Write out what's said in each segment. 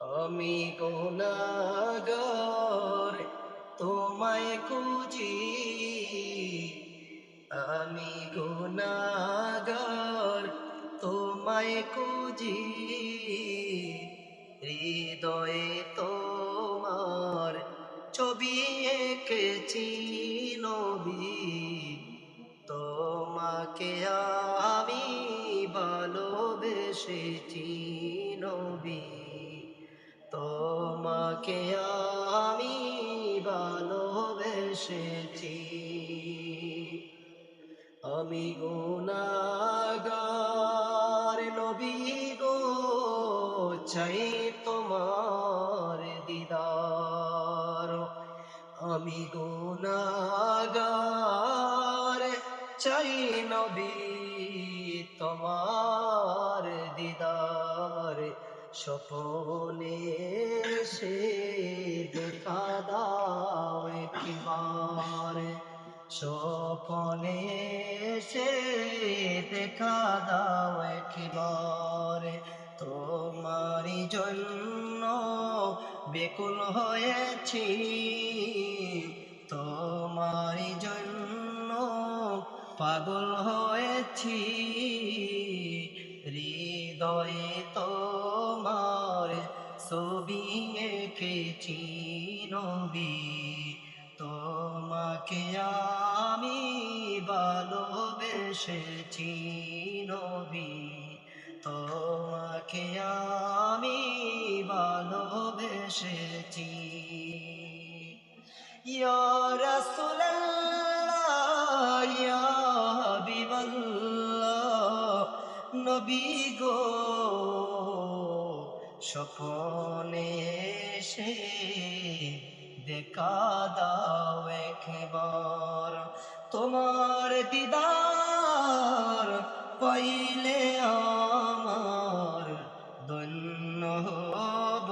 আমি গুনাগর তোমায় খুঁজি। আমি গুনাগর তোমায় খুঁজি। হৃদয়ে তোমার ছবি এঁকেছি নবী। তোমাকে আমি ভালোবেসেছি নবী। তোমাকে আমি ভালোবেসেছি। আমি গুনাগার নবী গো, চাই তোমার দিদার। আমি গুনাগার চাই নবী তোমার দিদার। স্বপনে সে দেখা দাও একবার স্বপনে সে দেখা দাও একবার তোমারই জন্য বেকুল হয়েছি। তোমারই জন্য পাগল হয়েছি। হৃদয়ে ছবি এঁকেছি নবী তোমাকে আমি ভালোবেসেছি নবী তোমাকে আমি ভালোবেসেছি। হাবিবাল্লাহ নবী গো স্বপনে এসে দেখা দাও একবার। তোমার দিদার পাইলে আমার ধন্য হব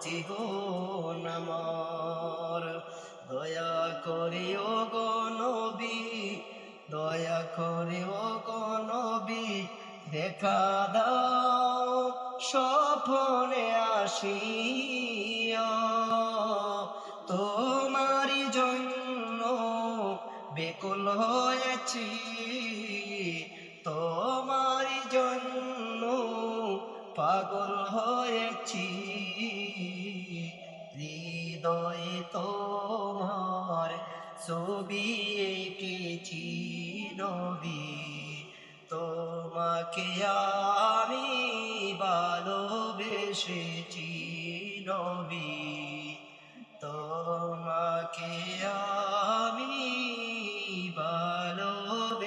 জীবন আমার। দয়া করিও গো নবী, দয়া করিও গো নবী, দেখা দাও স্বপনে আসিয়া তোমারই জন্য বেকুল হয়েছি। তোমারই জন্য পাগল হয়েছি। হৃদয়ে তোমার ছবি এঁকেছি নবী। তোমাকে আমি ভালোবেসেছি নবী তোমাকে আমি ভালোবেসেছি।